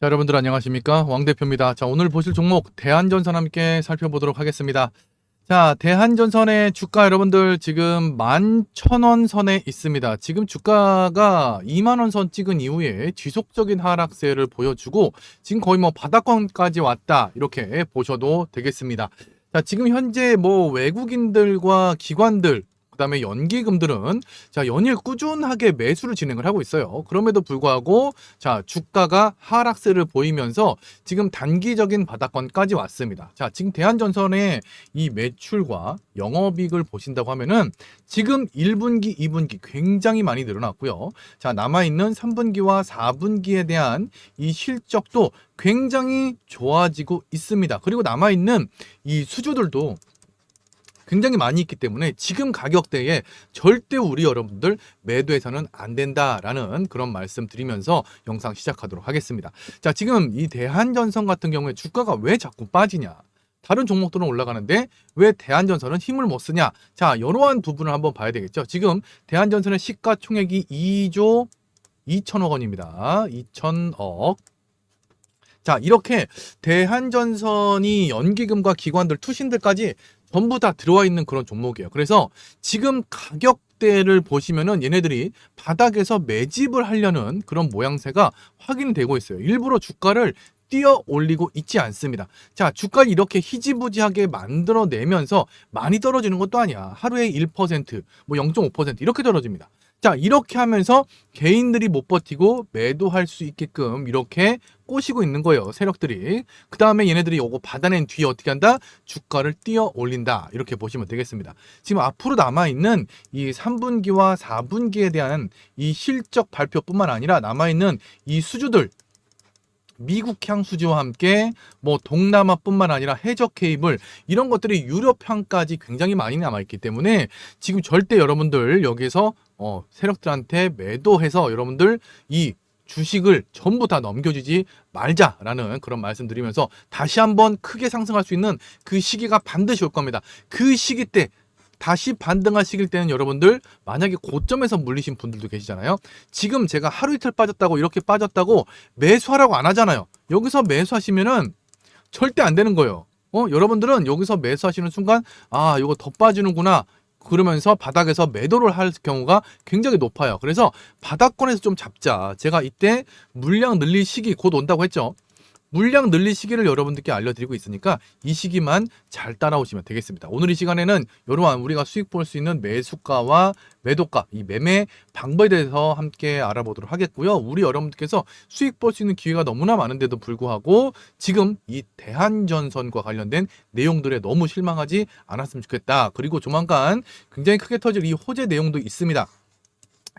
자, 여러분들 안녕하십니까? 왕 대표입니다. 자, 오늘 보실 종목 대한전선 함께 살펴보도록 하겠습니다. 자, 대한전선의 주가 여러분들 지금 11,000원 선에 있습니다. 지금 주가가 2만 원 선 찍은 이후에 지속적인 하락세를 보여주고 지금 거의 뭐 바닥권까지 왔다. 이렇게 보셔도 되겠습니다. 자, 지금 현재 뭐 외국인들과 기관들 그다음에 연기금들은 자 연일 꾸준하게 매수를 진행을 하고 있어요. 그럼에도 불구하고 자 주가가 하락세를 보이면서 지금 단기적인 바닥권까지 왔습니다. 자 지금 대한전선의 이 매출과 영업이익을 보신다고 하면은 지금 1분기, 2분기 굉장히 많이 늘어났고요. 자 남아 있는 3분기와 4분기에 대한 이 실적도 굉장히 좋아지고 있습니다. 그리고 남아 있는 이 수주들도 굉장히 많이 있기 때문에 지금 가격대에 절대 우리 여러분들 매도해서는 안 된다라는 그런 말씀 드리면서 영상 시작하도록 하겠습니다. 자, 지금 이 대한전선 같은 경우에 주가가 왜 자꾸 빠지냐? 다른 종목들은 올라가는데 왜 대한전선은 힘을 못 쓰냐? 자, 이러한 부분을 한번 봐야 되겠죠. 지금 대한전선의 시가총액이 2조 2천억 원입니다. 2천억. 자, 이렇게 대한전선이 연기금과 기관들, 투신들까지 전부 다 들어와 있는 그런 종목이에요. 그래서 지금 가격대를 보시면은 얘네들이 바닥에서 매집을 하려는 그런 모양새가 확인이 되고 있어요. 일부러 주가를 뛰어 올리고 있지 않습니다. 자, 주가를 이렇게 희지부지하게 만들어내면서 많이 떨어지는 것도 아니야. 하루에 1%, 뭐 0.5% 이렇게 떨어집니다. 자, 이렇게 하면서 개인들이 못 버티고 매도할 수 있게끔 이렇게 꼬시고 있는 거예요. 세력들이. 그 다음에 얘네들이 요거 받아낸 뒤에 어떻게 한다? 주가를 띄어 올린다. 이렇게 보시면 되겠습니다. 지금 앞으로 남아있는 이 3분기와 4분기에 대한 이 실적 발표뿐만 아니라 남아있는 이 수주들 미국 향 수지와 함께 뭐 동남아뿐만 아니라 해적 케이블 이런 것들이 유럽향까지 굉장히 많이 남아 있기 때문에 지금 절대 여러분들 여기서 어, 세력들한테 매도해서 여러분들 이 주식을 전부 다 넘겨주지 말자라는 그런 말씀드리면서 다시 한번 크게 상승할 수 있는 그 시기가 반드시 올 겁니다. 그 시기 때 다시 반등하시길 때는 여러분들 만약에 고점에서 물리신 분들도 계시잖아요. 지금 제가 하루 이틀 빠졌다고 이렇게 빠졌다고 매수하라고 안 하잖아요. 여기서 매수하시면은 절대 안 되는 거예요. 어, 여러분들은 여기서 매수하시는 순간 아, 이거 더 빠지는구나. 그러면서 바닥에서 매도를 할 경우가 굉장히 높아요. 그래서 바닥권에서 좀 잡자. 제가 이때 물량 늘릴 시기 곧 온다고 했죠. 물량 늘릴 시기를 여러분들께 알려드리고 있으니까 이 시기만 잘 따라오시면 되겠습니다. 오늘 이 시간에는 이러한 우리가 수익 볼 수 있는 매수가와 매도가, 이 매매 방법에 대해서 함께 알아보도록 하겠고요. 우리 여러분들께서 수익 볼 수 있는 기회가 너무나 많은데도 불구하고 지금 이 대한전선과 관련된 내용들에 너무 실망하지 않았으면 좋겠다. 그리고 조만간 굉장히 크게 터질 이 호재 내용도 있습니다.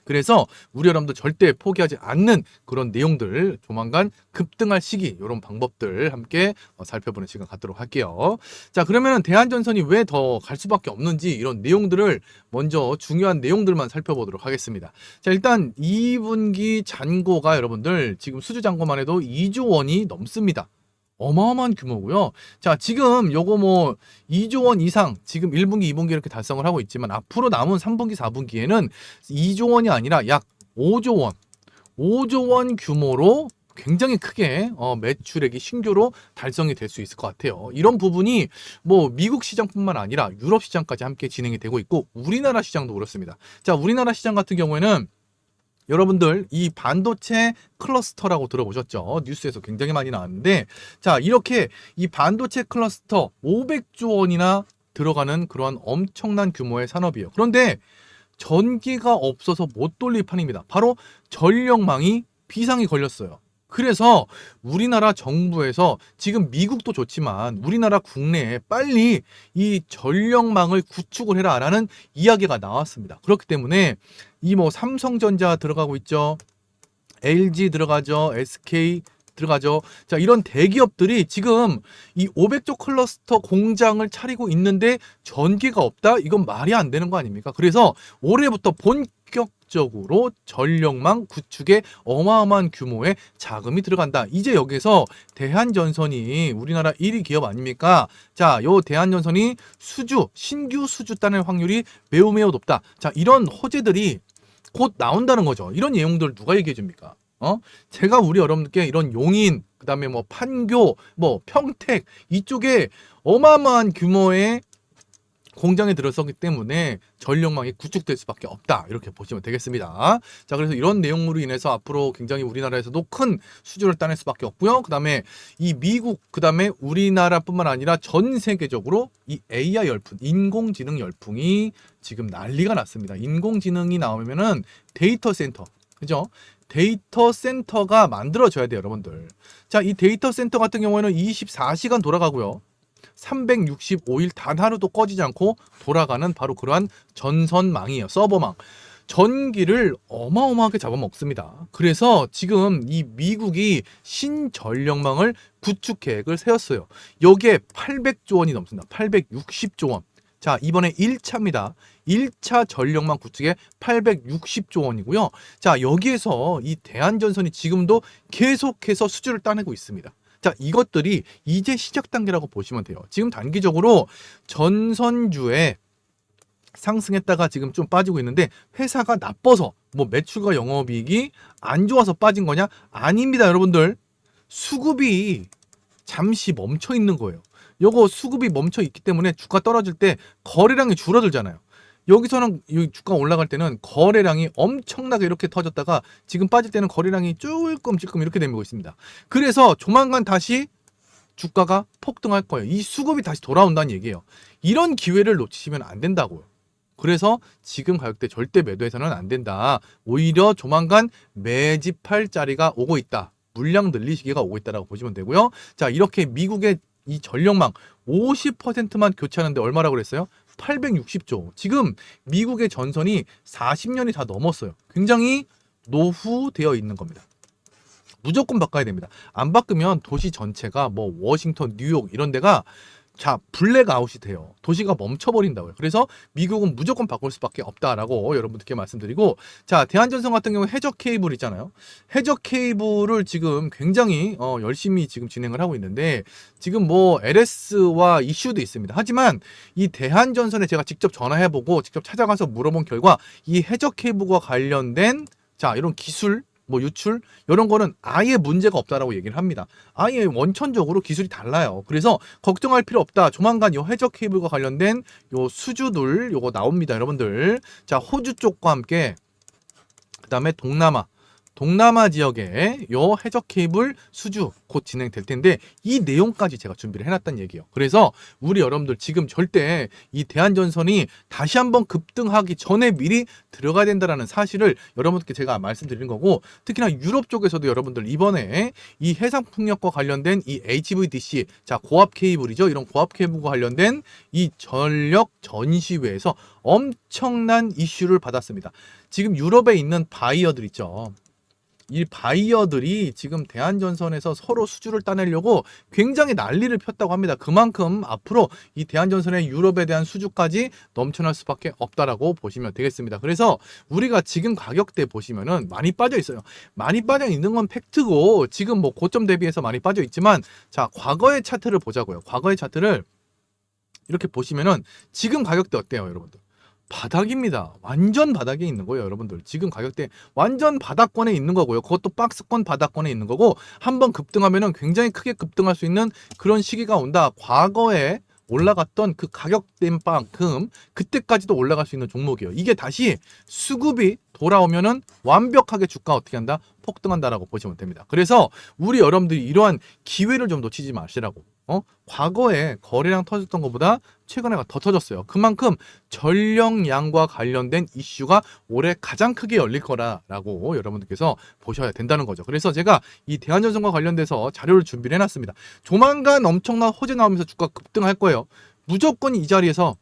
그래서 우리 여러분들 절대 포기하지 않는 그런 내용들 조만간 급등할 시기 이런 방법들 함께 어, 살펴보는 시간 갖도록 할게요. 자 그러면은 대한전선이 왜 더 갈 수밖에 없는지 이런 내용들을 먼저 중요한 내용들만 살펴보도록 하겠습니다. 자 일단 2분기 잔고가 여러분들 지금 수주 잔고만 해도 2조 원이 넘습니다. 어마어마한 규모고요. 자, 지금 요거 뭐 2조 원 이상 지금 1분기, 2분기 이렇게 달성을 하고 있지만 앞으로 남은 3분기, 4분기에는 2조 원이 아니라 약 5조 원, 5조 원 규모로 굉장히 크게 어, 매출액이 신규로 달성이 될 수 있을 것 같아요. 이런 부분이 뭐 미국 시장뿐만 아니라 유럽 시장까지 함께 진행이 되고 있고 우리나라 시장도 그렇습니다. 자, 우리나라 시장 같은 경우에는 여러분들 이 반도체 클러스터라고 들어보셨죠? 뉴스에서 굉장히 많이 나왔는데 자 이렇게 이 반도체 클러스터 500조 원이나 들어가는 그런 엄청난 규모의 산업이에요. 그런데 전기가 없어서 못 돌릴 판입니다. 바로 전력망이 비상이 걸렸어요. 그래서 우리나라 정부에서 지금 미국도 좋지만 우리나라 국내에 빨리 이 전력망을 구축을 해라라는 이야기가 나왔습니다. 그렇기 때문에 이 뭐 삼성전자 들어가고 있죠. LG 들어가죠. SK 들어가죠. 자, 이런 대기업들이 지금 이 500조 클러스터 공장을 차리고 있는데 전기가 없다? 이건 말이 안 되는 거 아닙니까? 그래서 올해부터 본격 적으로 전력망 구축에 어마어마한 규모의 자금이 들어간다. 이제 여기서 대한전선이 우리나라 1위 기업 아닙니까? 자, 요 대한전선이 수주, 신규 수주 따낼 확률이 매우 매우 높다. 자, 이런 호재들이 곧 나온다는 거죠. 이런 내용들 누가 얘기해 줍니까? 어? 제가 우리 여러분들께 이런 용인, 그 다음에 뭐 판교, 뭐 평택 이쪽에 어마어마한 규모의 공장에 들어서기 때문에 전력망이 구축될 수밖에 없다 이렇게 보시면 되겠습니다. 자 그래서 이런 내용으로 인해서 앞으로 굉장히 우리나라에서도 큰 수주를 따낼 수밖에 없고요. 그 다음에 이 미국 그 다음에 우리나라뿐만 아니라 전 세계적으로 이 AI 열풍, 인공지능 열풍이 지금 난리가 났습니다. 인공지능이 나오면은 데이터 센터, 그죠? 데이터 센터가 만들어져야 돼요, 여러분들. 자, 이 데이터 센터 같은 경우에는 24시간 돌아가고요. 365일 단 하루도 꺼지지 않고 돌아가는 바로 그러한 전선망이에요. 서버망. 전기를 어마어마하게 잡아먹습니다. 그래서 지금 이 미국이 신전력망을 구축 계획을 세웠어요. 여기에 800조 원이 넘습니다. 860조 원. 자, 이번에 1차입니다. 1차 전력망 구축에 860조 원이고요. 자, 여기에서 이 대한전선이 지금도 계속해서 수주를 따내고 있습니다. 자, 이것들이 이제 시작 단계라고 보시면 돼요. 지금 단기적으로 전선주에 상승했다가 지금 좀 빠지고 있는데 회사가 나빠서 뭐 매출과 영업이익이 안 좋아서 빠진 거냐? 아닙니다, 여러분들. 수급이 잠시 멈춰 있는 거예요. 요거 수급이 멈춰 있기 때문에 주가 떨어질 때 거래량이 줄어들잖아요. 여기서는 이 주가 올라갈 때는 거래량이 엄청나게 이렇게 터졌다가 지금 빠질 때는 거래량이 찔끔찔끔 이렇게 되고 있습니다. 그래서 조만간 다시 주가가 폭등할 거예요. 이 수급이 다시 돌아온다는 얘기예요. 이런 기회를 놓치시면 안 된다고요. 그래서 지금 가격대 절대 매도해서는 안 된다. 오히려 조만간 매집할 자리가 오고 있다. 물량 늘리 시기가 오고 있다라고 보시면 되고요. 자, 이렇게 미국의 이 전력망 50%만 교체하는데 얼마라고 그랬어요? 860조. 지금 미국의 전선이 40년이 다 넘었어요. 굉장히 노후되어 있는 겁니다. 무조건 바꿔야 됩니다. 안 바꾸면 도시 전체가 뭐 워싱턴, 뉴욕 이런 데가 자 블랙아웃이 돼요. 도시가 멈춰버린다고요. 그래서 미국은 무조건 바꿀 수밖에 없다라고 여러분들께 말씀드리고 자 대한전선 같은 경우 해적 케이블 있잖아요. 해적 케이블을 지금 굉장히 어, 열심히 지금 진행을 하고 있는데 지금 뭐 LS와 이슈도 있습니다. 하지만 이 대한전선에 제가 직접 전화해보고 직접 찾아가서 물어본 결과 이 해적 케이블과 관련된 자 이런 기술 뭐 유출 이런 거는 아예 문제가 없다라고 얘기를 합니다. 아예 원천적으로 기술이 달라요. 그래서 걱정할 필요 없다. 조만간 요 해적 케이블과 관련된 요 수주들 요거 나옵니다, 여러분들. 자, 호주 쪽과 함께 그다음에 동남아 동남아 지역에 요 해적 케이블 수주 곧 진행될 텐데 이 내용까지 제가 준비를 해놨단 얘기예요. 그래서 우리 여러분들 지금 절대 이 대한전선이 다시 한번 급등하기 전에 미리 들어가야 된다라는 사실을 여러분들께 제가 말씀드리는 거고 특히나 유럽 쪽에서도 여러분들 이번에 이 해상풍력과 관련된 이 HVDC 자 고압 케이블이죠. 이런 고압 케이블과 관련된 이 전력 전시회에서 엄청난 이슈를 받았습니다. 지금 유럽에 있는 바이어들 있죠. 이 바이어들이 지금 대한전선에서 서로 수주를 따내려고 굉장히 난리를 폈다고 합니다. 그만큼 앞으로 이 대한전선의 유럽에 대한 수주까지 넘쳐날 수밖에 없다라고 보시면 되겠습니다. 그래서 우리가 지금 가격대 보시면은 많이 빠져 있어요. 많이 빠져 있는 건 팩트고 지금 뭐 고점 대비해서 많이 빠져 있지만 자 과거의 차트를 보자고요. 과거의 차트를 이렇게 보시면은 지금 가격대 어때요, 여러분들? 바닥입니다. 완전 바닥에 있는 거예요, 여러분들. 지금 가격대 완전 바닥권에 있는 거고요. 그것도 박스권 바닥권에 있는 거고 한번 급등하면은 굉장히 크게 급등할 수 있는 그런 시기가 온다. 과거에 올라갔던 그 가격대인 만큼 그때까지도 올라갈 수 있는 종목이에요. 이게 다시 수급이 돌아오면은 완벽하게 주가 어떻게 한다? 폭등한다라고 보시면 됩니다. 그래서 우리 여러분들이 이러한 기회를 좀 놓치지 마시라고. 어? 과거에 거래량 터졌던 것보다 최근에가 더 터졌어요. 그만큼 전력량과 관련된 이슈가 올해 가장 크게 열릴 거라라고 여러분들께서 보셔야 된다는 거죠. 그래서 제가 이 대한전선과 관련돼서 자료를 준비를 해놨습니다. 조만간 엄청난 호재 나오면서 주가 급등할 거예요. 무조건 이 자리에서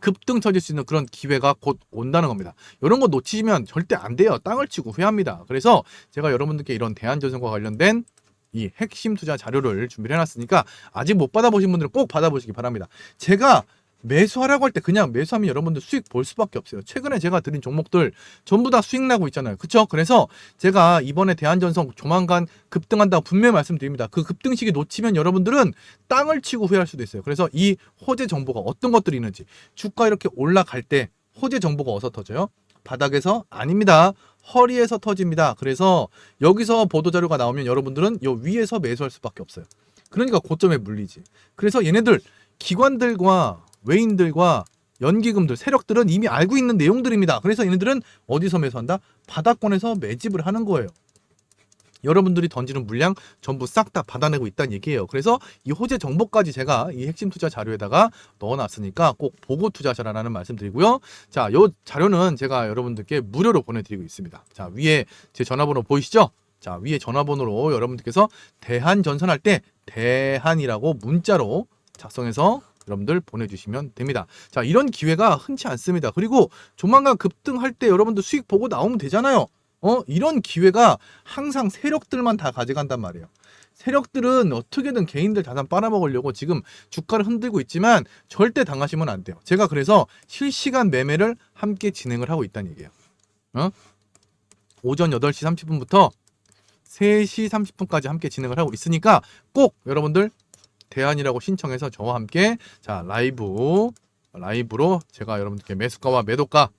급등 터질 수 있는 그런 기회가 곧 온다는 겁니다. 이런 거 놓치시면 절대 안 돼요. 땅을 치고 후회합니다. 그래서 제가 여러분들께 이런 대한전선과 관련된 이 핵심 투자 자료를 준비를 해놨으니까 아직 못 받아보신 분들은 꼭 받아보시기 바랍니다. 제가 매수하라고 할 때 그냥 매수하면 여러분들 수익 볼 수밖에 없어요. 최근에 제가 드린 종목들 전부 다 수익 나고 있잖아요. 그쵸? 그래서 제가 이번에 대한전선 조만간 급등한다고 분명히 말씀드립니다. 그 급등 시기 놓치면 여러분들은 땅을 치고 후회할 수도 있어요. 그래서 이 호재 정보가 어떤 것들이 있는지 주가 이렇게 올라갈 때 호재 정보가 어디서 터져요? 바닥에서 아닙니다. 허리에서 터집니다. 그래서 여기서 보도 자료가 나오면 여러분들은 요 위에서 매수할 수밖에 없어요. 그러니까 고점에 물리지. 그래서 얘네들 기관들과 외인들과 연기금들, 세력들은 이미 알고 있는 내용들입니다. 그래서 얘네들은 어디서 매수한다? 바닥권에서 매집을 하는 거예요. 여러분들이 던지는 물량 전부 싹 다 받아내고 있다는 얘기예요. 그래서 이 호재 정보까지 제가 이 핵심 투자 자료에다가 넣어놨으니까 꼭 보고 투자하셔라라는 말씀드리고요. 자, 요 자료는 제가 여러분들께 무료로 보내드리고 있습니다. 자, 위에 제 전화번호 보이시죠? 자, 위에 전화번호로 여러분들께서 대한 전선할 때 대한이라고 문자로 작성해서 여러분들 보내주시면 됩니다. 자, 이런 기회가 흔치 않습니다. 그리고 조만간 급등할 때 여러분들 수익 보고 나오면 되잖아요. 어, 이런 기회가 항상 세력들만 다 가져간단 말이에요. 세력들은 어떻게든 개인들 자산 빨아먹으려고 지금 주가를 흔들고 있지만 절대 당하시면 안 돼요. 제가 그래서 실시간 매매를 함께 진행을 하고 있다는 얘기예요. 어? 오전 8시 30분부터 3시 30분까지 함께 진행을 하고 있으니까 꼭 여러분들 대안이라고 신청해서 저와 함께 자 라이브 라이브로 제가 여러분들께 매수가와 매도가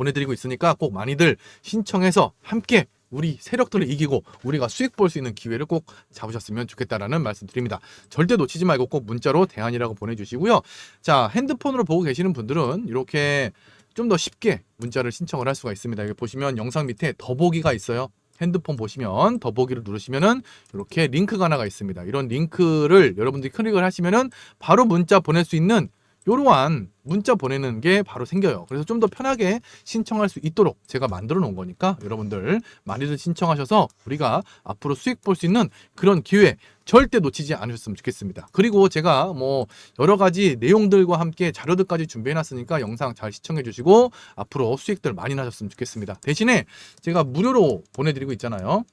보내드리고 있으니까 꼭 많이들 신청해서 함께 우리 세력들을 이기고 우리가 수익 볼 수 있는 기회를 꼭 잡으셨으면 좋겠다라는 말씀 드립니다. 절대 놓치지 말고 꼭 문자로 대안이라고 보내주시고요. 자 핸드폰으로 보고 계시는 분들은 이렇게 좀 더 쉽게 문자를 신청을 할 수가 있습니다. 여기 보시면 영상 밑에 더보기가 있어요. 핸드폰 보시면 더보기를 누르시면은 이렇게 링크가 하나가 있습니다. 이런 링크를 여러분들이 클릭을 하시면은 바로 문자 보낼 수 있는 이러한 문자 보내는 게 바로 생겨요. 그래서 좀 더 편하게 신청할 수 있도록 제가 만들어 놓은 거니까 여러분들 많이들 신청하셔서 우리가 앞으로 수익 볼 수 있는 그런 기회 절대 놓치지 않으셨으면 좋겠습니다. 그리고 제가 뭐 여러 가지 내용들과 함께 자료들까지 준비해 놨으니까 영상 잘 시청해 주시고 앞으로 수익들 많이 나셨으면 좋겠습니다. 대신에 제가 무료로 보내드리고 있잖아요.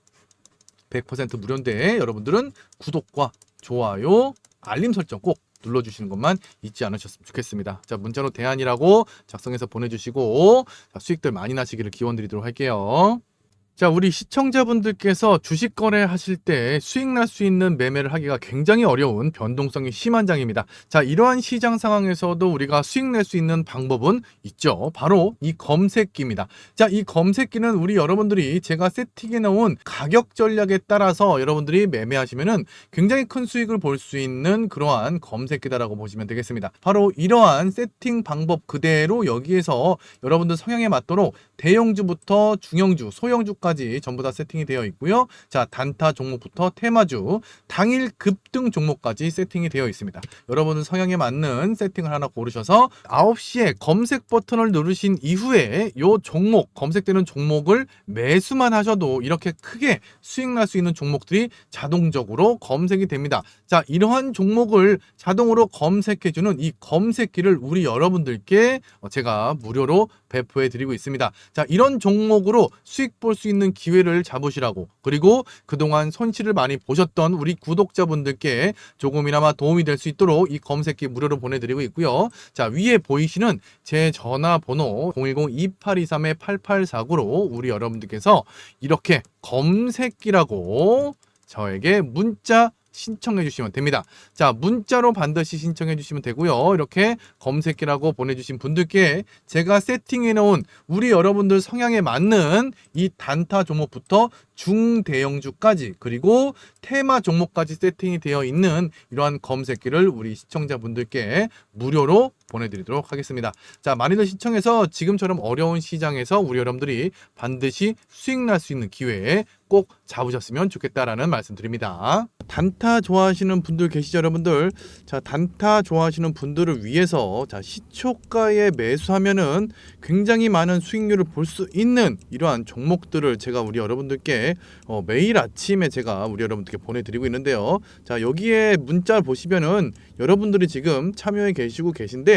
100% 무료인데 여러분들은 구독과 좋아요, 알림 설정 꼭 눌러주시는 것만 잊지 않으셨으면 좋겠습니다. 자, 문자로 대안이라고 작성해서 보내주시고 자, 수익들 많이 나시기를 기원 드리도록 할게요. 자, 우리 시청자분들께서 주식 거래 하실 때 수익 날 수 있는 매매를 하기가 굉장히 어려운 변동성이 심한 장입니다. 자, 이러한 시장 상황에서도 우리가 수익 낼 수 있는 방법은 있죠. 바로 이 검색기입니다. 자, 이 검색기는 우리 여러분들이 제가 세팅해 놓은 가격 전략에 따라서 여러분들이 매매하시면은 굉장히 큰 수익을 볼 수 있는 그러한 검색기다라고 보시면 되겠습니다. 바로 이러한 세팅 방법 그대로 여기에서 여러분들 성향에 맞도록 대형주부터 중형주, 소형주까지 전부 다 세팅이 되어 있고요. 자, 단타 종목부터 테마주, 당일 급등 종목까지 세팅이 되어 있습니다. 여러분은 성향에 맞는 세팅을 하나 고르셔서 9시에 검색 버튼을 누르신 이후에 요 종목, 검색되는 종목을 매수만 하셔도 이렇게 크게 수익 날 수 있는 종목들이 자동적으로 검색이 됩니다. 자, 이러한 종목을 자동으로 검색해주는 이 검색기를 우리 여러분들께 제가 무료로 배포해 드리고 있습니다. 자, 이런 종목으로 수익 볼 수 있는 기회를 잡으시라고 그리고 그동안 손실을 많이 보셨던 우리 구독자분들께 조금이나마 도움이 될 수 있도록 이 검색기 무료로 보내드리고 있고요. 자, 위에 보이시는 제 전화번호 010-2823-8849로 우리 여러분들께서 이렇게 검색기라고 저에게 문자 신청해 주시면 됩니다. 자, 문자로 반드시 신청해 주시면 되고요. 이렇게 검색기라고 보내주신 분들께 제가 세팅해 놓은 우리 여러분들 성향에 맞는 이 단타 종목부터 중대형주까지 그리고 테마 종목까지 세팅이 되어 있는 이러한 검색기를 우리 시청자분들께 무료로 보내드리도록 하겠습니다. 자, 많이들 시청해서 지금처럼 어려운 시장에서 우리 여러분들이 반드시 수익 날 수 있는 기회에 꼭 잡으셨으면 좋겠다라는 말씀드립니다. 단타 좋아하시는 분들 계시죠, 여러분들? 자, 단타 좋아하시는 분들을 위해서 자, 시초가에 매수하면은 굉장히 많은 수익률을 볼 수 있는 이러한 종목들을 제가 우리 여러분들께 어, 매일 아침에 제가 우리 여러분들께 보내드리고 있는데요. 자, 여기에 문자 보시면은 여러분들이 지금 참여해 계시고 계신데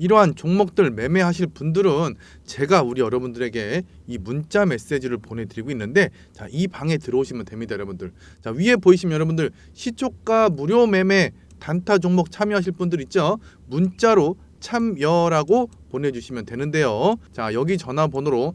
이러한 종목들 매매하실 분들은 제가 우리 여러분들에게 이 문자 메시지를 보내드리고 있는데 자 이 방에 들어오시면 됩니다 여러분들. 자 위에 보이시면 여러분들 시초가 무료 매매 단타 종목 참여하실 분들 있죠? 문자로 참여라고 보내주시면 되는데요. 자 여기 전화번호로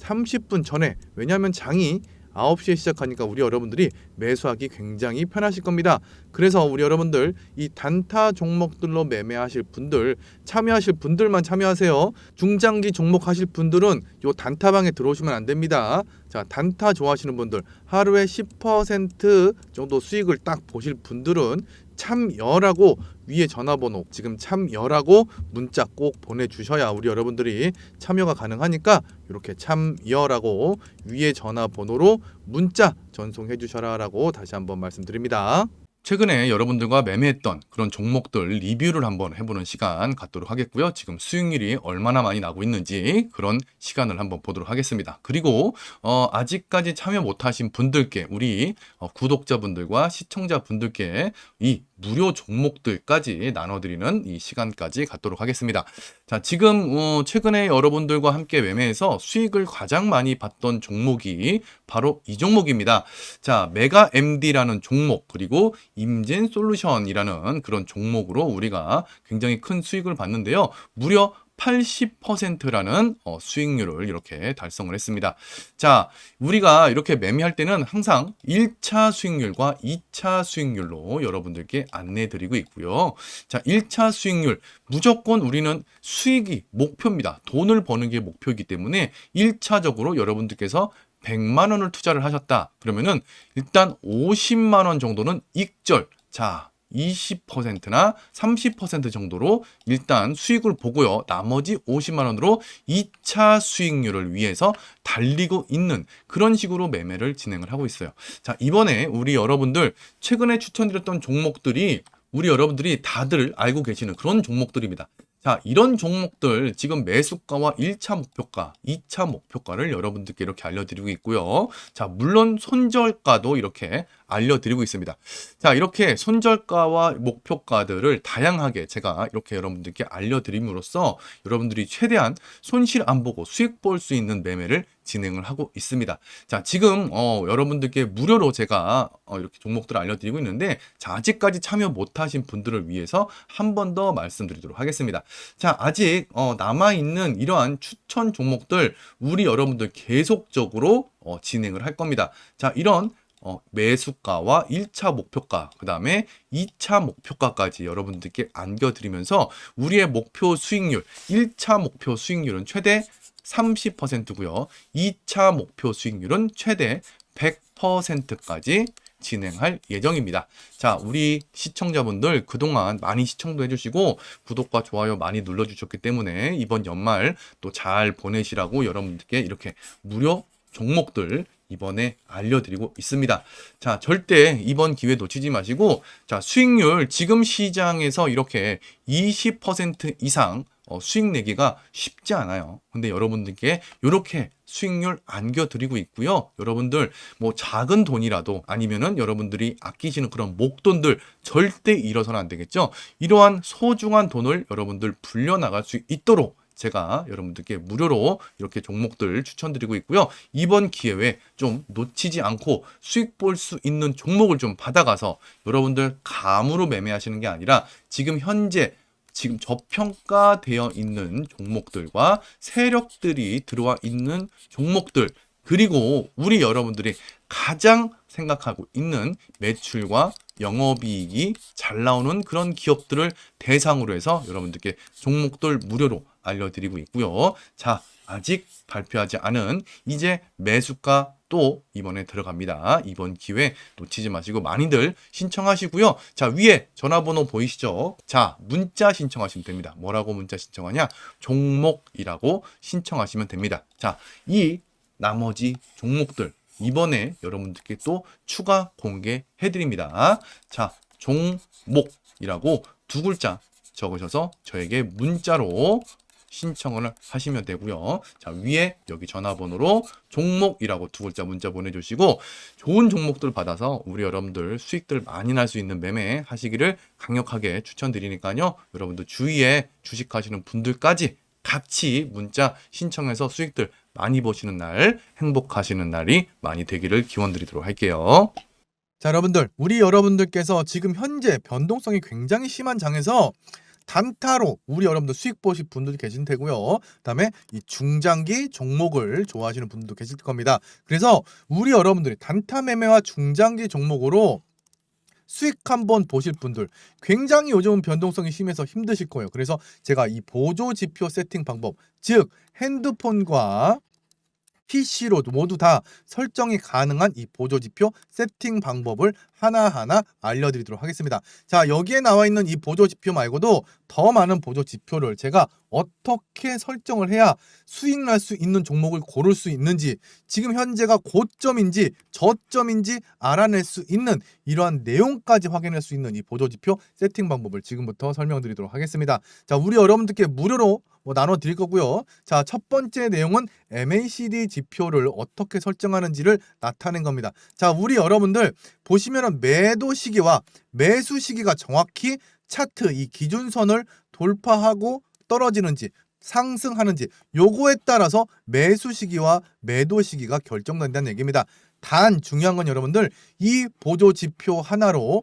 30분 전에 왜냐하면 장이 9시에 시작하니까 우리 여러분들이 매수하기 굉장히 편하실 겁니다. 그래서 우리 여러분들 이 단타 종목들로 매매하실 분들 참여하실 분들만 참여하세요. 중장기 종목 하실 분들은 요 단타방에 들어오시면 안 됩니다. 자, 단타 좋아하시는 분들 하루에 10% 정도 수익을 딱 보실 분들은 참여라고 위에 전화번호 지금 참여라고 문자 꼭 보내주셔야 우리 여러분들이 참여가 가능하니까 이렇게 참여라고 위에 전화번호로 문자 전송해 주셔라라고 다시 한번 말씀드립니다. 최근에 여러분들과 매매했던 그런 종목들 리뷰를 한번 해보는 시간 갖도록 하겠고요. 지금 수익률이 얼마나 많이 나고 있는지 그런 시간을 한번 보도록 하겠습니다. 그리고 어, 아직까지 참여 못하신 분들께 우리 어, 구독자분들과 시청자분들께 이 무료 종목들까지 나눠드리는 이 시간까지 갖도록 하겠습니다. 자, 지금 어, 최근에 여러분들과 함께 매매해서 수익을 가장 많이 봤던 종목이 바로 이 종목입니다. 자, 메가 MD라는 종목 그리고 임진 솔루션이라는 그런 종목으로 우리가 굉장히 큰 수익을 봤는데요. 무려 80%라는 어, 수익률을 이렇게 달성을 했습니다. 자, 우리가 이렇게 매매할 때는 항상 1차 수익률과 2차 수익률로 여러분들께 안내 드리고 있고요. 자, 1차 수익률 무조건 우리는 수익이 목표입니다. 돈을 버는 게 목표이기 때문에 1차적으로 여러분들께서 100만 원을 투자를 하셨다. 그러면은 일단 50만 원 정도는 익절. 자, 20%나 30% 정도로 일단 수익을 보고요. 나머지 50만 원으로 2차 수익률을 위해서 달리고 있는 그런 식으로 매매를 진행을 하고 있어요. 자, 이번에 우리 여러분들 최근에 추천드렸던 종목들이 우리 여러분들이 다들 알고 계시는 그런 종목들입니다. 자, 이런 종목들 지금 매수가와 1차 목표가, 2차 목표가를 여러분들께 이렇게 알려드리고 있고요. 자, 물론 손절가도 이렇게 알려드리고 있습니다. 자, 이렇게 손절가와 목표가들을 다양하게 제가 이렇게 여러분들께 알려드림으로써 여러분들이 최대한 손실 안 보고 수익 볼 수 있는 매매를 진행을 하고 있습니다. 자, 지금 어, 여러분들께 무료로 제가 어, 이렇게 종목들을 알려드리고 있는데 자, 아직까지 참여 못하신 분들을 위해서 한 번 더 말씀드리도록 하겠습니다. 자, 아직 어, 남아 있는 이러한 추천 종목들 우리 여러분들 계속적으로 어, 진행을 할 겁니다. 자, 이런 어, 매수가와 1차 목표가, 그 다음에 2차 목표가까지 여러분들께 안겨드리면서 우리의 목표 수익률, 1차 목표 수익률은 최대 30%고요. 2차 목표 수익률은 최대 100%까지 진행할 예정입니다. 자, 우리 시청자분들 그동안 많이 시청도 해주시고 구독과 좋아요 많이 눌러주셨기 때문에 이번 연말 또 잘 보내시라고 여러분들께 이렇게 무료 종목들 이번에 알려드리고 있습니다. 자, 절대 이번 기회 놓치지 마시고, 자, 수익률 지금 시장에서 이렇게 20% 이상 어, 수익 내기가 쉽지 않아요. 근데 여러분들께 이렇게 수익률 안겨드리고 있고요. 여러분들 뭐 작은 돈이라도 아니면은 여러분들이 아끼시는 그런 목돈들 절대 잃어서는 안 되겠죠. 이러한 소중한 돈을 여러분들 불려나갈 수 있도록 제가 여러분들께 무료로 이렇게 종목들 추천드리고 있고요. 이번 기회에 좀 놓치지 않고 수익 볼 수 있는 종목을 좀 받아가서 여러분들 감으로 매매하시는 게 아니라 지금 현재 지금 저평가되어 있는 종목들과 세력들이 들어와 있는 종목들 그리고 우리 여러분들이 가장 생각하고 있는 매출과 영업이익이 잘 나오는 그런 기업들을 대상으로 해서 여러분들께 종목들 무료로 알려드리고 있고요. 자, 아직 발표하지 않은 이제 매수가 또 이번에 들어갑니다. 이번 기회 놓치지 마시고 많이들 신청하시고요. 자, 위에 전화번호 보이시죠? 자, 문자 신청하시면 됩니다. 뭐라고 문자 신청하냐? 종목이라고 신청하시면 됩니다. 자, 이 나머지 종목들 이번에 여러분들께 또 추가 공개해 드립니다. 자, 종목이라고 두 글자 적으셔서 저에게 문자로 신청을 하시면 되고요. 자, 위에 여기 전화번호로 종목이라고 두 글자 문자 보내주시고 좋은 종목들 받아서 우리 여러분들 수익들 많이 날 수 있는 매매 하시기를 강력하게 추천드리니까요. 여러분들 주위에 주식하시는 분들까지 같이 문자 신청해서 수익들 많이 보시는 날, 행복하시는 날이 많이 되기를 기원드리도록 할게요. 자, 여러분들, 우리 여러분들께서 지금 현재 변동성이 굉장히 심한 장에서 단타로 우리 여러분들 수익 보실 분들도 계실 테고요. 그다음에 이 중장기 종목을 좋아하시는 분들도 계실 겁니다. 그래서 우리 여러분들이 단타 매매와 중장기 종목으로 수익 한번 보실 분들 굉장히 요즘은 변동성이 심해서 힘드실 거예요. 그래서 제가 이 보조 지표 세팅 방법, 즉 핸드폰과 PC로 모두 다 설정이 가능한 이 보조 지표 세팅 방법을 하나하나 알려드리도록 하겠습니다. 자, 여기에 나와 있는 이 보조 지표 말고도 더 많은 보조 지표를 제가 어떻게 설정을 해야 수익 날 수 있는 종목을 고를 수 있는지 지금 현재가 고점인지 저점인지 알아낼 수 있는 이러한 내용까지 확인할 수 있는 이 보조 지표 세팅 방법을 지금부터 설명드리도록 하겠습니다. 자, 우리 여러분들께 무료로 뭐 나눠 드릴 거고요. 자, 첫 번째 내용은 MACD 지표를 어떻게 설정하는지를 나타낸 겁니다. 자, 우리 여러분들 보시면 은 매도 시기와 매수 시기가 정확히 차트 이 기준선을 돌파하고 떨어지는지 상승하는지 요거에 따라서 매수 시기와 매도 시기가 결정된다는 얘기입니다. 단 중요한 건 여러분들 이 보조 지표 하나로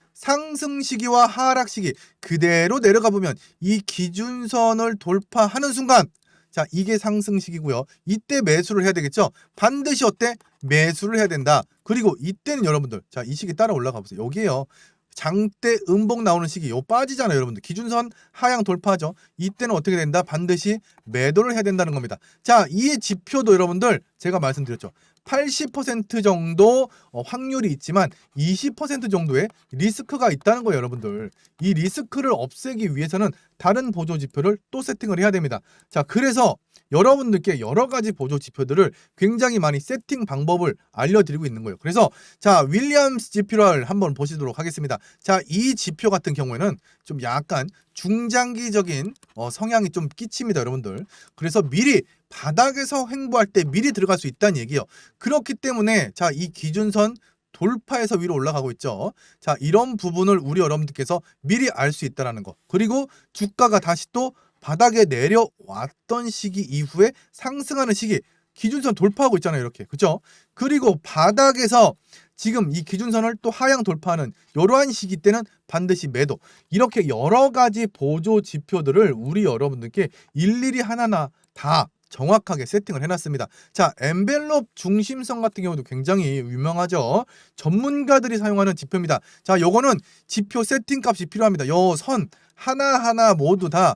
상승 시기와 하락 시기 그대로 내려가 보면 이 기준선을 돌파하는 순간 자 이게 상승 시기고요. 이때 매수를 해야 되겠죠. 반드시 어때 매수를 해야 된다. 그리고 이때는 여러분들 자 이 시기 따라 올라가 보세요. 여기에요. 장대 음봉 나오는 시기 요 빠지잖아요 여러분들 기준선 하향 돌파하죠 이때는 어떻게 된다 반드시 매도를 해야 된다는 겁니다 자 이 지표도 여러분들 제가 말씀드렸죠 80% 정도 어, 확률이 있지만 20% 정도의 리스크가 있다는 거예요 여러분들. 이 리스크를 없애기 위해서는 다른 보조 지표를 또 세팅을 해야 됩니다. 자 그래서 여러분들께 여러 가지 보조 지표들을 굉장히 많이 세팅 방법을 알려드리고 있는 거예요. 그래서 자 윌리엄스 지표를 한번 보시도록 하겠습니다. 자 이 지표 같은 경우에는 좀 약간 중장기적인 어, 성향이 좀 끼칩니다, 여러분들. 그래서 미리 바닥에서 횡보할 때 미리 들어갈 수 있다는 얘기예요. 그렇기 때문에 자 이 기준선 돌파해서 위로 올라가고 있죠. 자, 이런 부분을 우리 여러분들께서 미리 알 수 있다라는 거. 그리고 주가가 다시 또 바닥에 내려왔던 시기 이후에 상승하는 시기 기준선 돌파하고 있잖아요 이렇게 그죠 그리고 바닥에서 지금 이 기준선을 또 하향 돌파하는 이러한 시기 때는 반드시 매도 이렇게 여러 가지 보조 지표들을 우리 여러분들께 일일이 하나하나 다 정확하게 세팅을 해놨습니다. 자, 엔벨롭 중심성 같은 경우도 굉장히 유명하죠. 전문가들이 사용하는 지표입니다. 자, 요거는 지표 세팅 값이 필요합니다. 요 선 하나하나 모두 다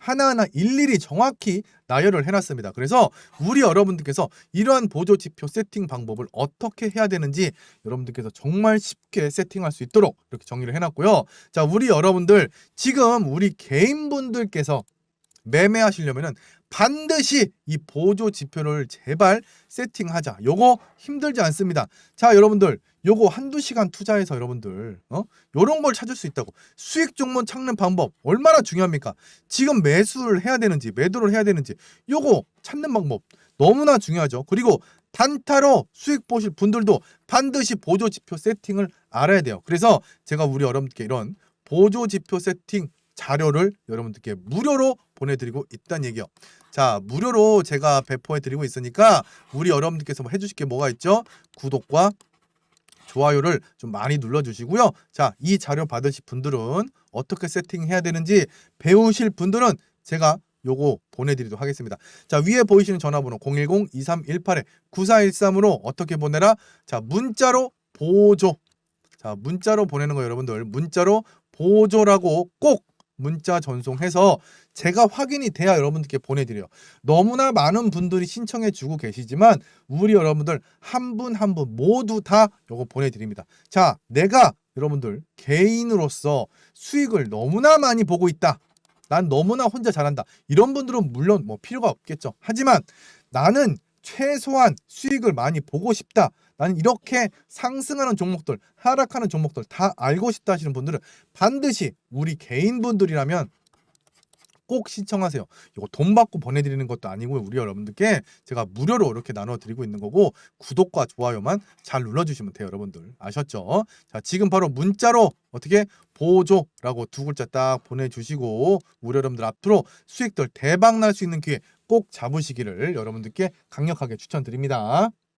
하나하나 일일이 정확히 나열을 해놨습니다. 그래서 우리 여러분들께서 이러한 보조 지표 세팅 방법을 어떻게 해야 되는지 여러분들께서 정말 쉽게 세팅할 수 있도록 이렇게 정리를 해놨고요. 자, 우리 여러분들 지금 우리 개인분들께서 매매하시려면은 반드시 이 보조 지표를 제발 세팅하자. 요거 힘들지 않습니다. 자, 여러분들 요거 한두 시간 투자해서 여러분들 어? 요런 걸 찾을 수 있다고. 수익 종목 찾는 방법 얼마나 중요합니까? 지금 매수를 해야 되는지 매도를 해야 되는지 요거 찾는 방법 너무나 중요하죠. 그리고 단타로 수익 보실 분들도 반드시 보조 지표 세팅을 알아야 돼요. 그래서 제가 우리 여러분들께 이런 보조 지표 세팅 자료를 여러분들께 무료로 보내드리고 있다는 얘기요. 자, 무료로 제가 배포해드리고 있으니까 우리 여러분들께서 뭐 해주실 게 뭐가 있죠? 구독과 좋아요를 좀 많이 눌러주시고요. 자, 이 자료 받으실 분들은 어떻게 세팅해야 되는지 배우실 분들은 제가 요거 보내드리도록 하겠습니다. 자, 위에 보이시는 전화번호 010-2318-9413으로 어떻게 보내라? 자, 문자로 보조. 자, 문자로 보내는 거 여러분들 문자로 보조라고 꼭 문자 전송해서 제가 확인이 돼야 여러분들께 보내드려요. 너무나 많은 분들이 신청해 주고 계시지만 우리 여러분들 한 분 한 분 모두 다 요거 보내드립니다. 자, 내가 여러분들 개인으로서 수익을 너무나 많이 보고 있다. 난 너무나 혼자 잘한다. 이런 분들은 물론 뭐 필요가 없겠죠. 하지만 나는 최소한 수익을 많이 보고 싶다. 나는 이렇게 상승하는 종목들, 하락하는 종목들 다 알고 싶다 하시는 분들은 반드시 우리 개인분들이라면 꼭 신청하세요. 이거 돈 받고 보내드리는 것도 아니고요. 우리 여러분들께 제가 무료로 이렇게 나눠드리고 있는 거고 구독과 좋아요만 잘 눌러주시면 돼요. 여러분들 아셨죠? 자 지금 바로 문자로 어떻게 보조라고 두 글자 딱 보내주시고 우리 여러분들 앞으로 수익들 대박 날 수 있는 기회 꼭 잡으시기를 여러분들께 강력하게 추천드립니다.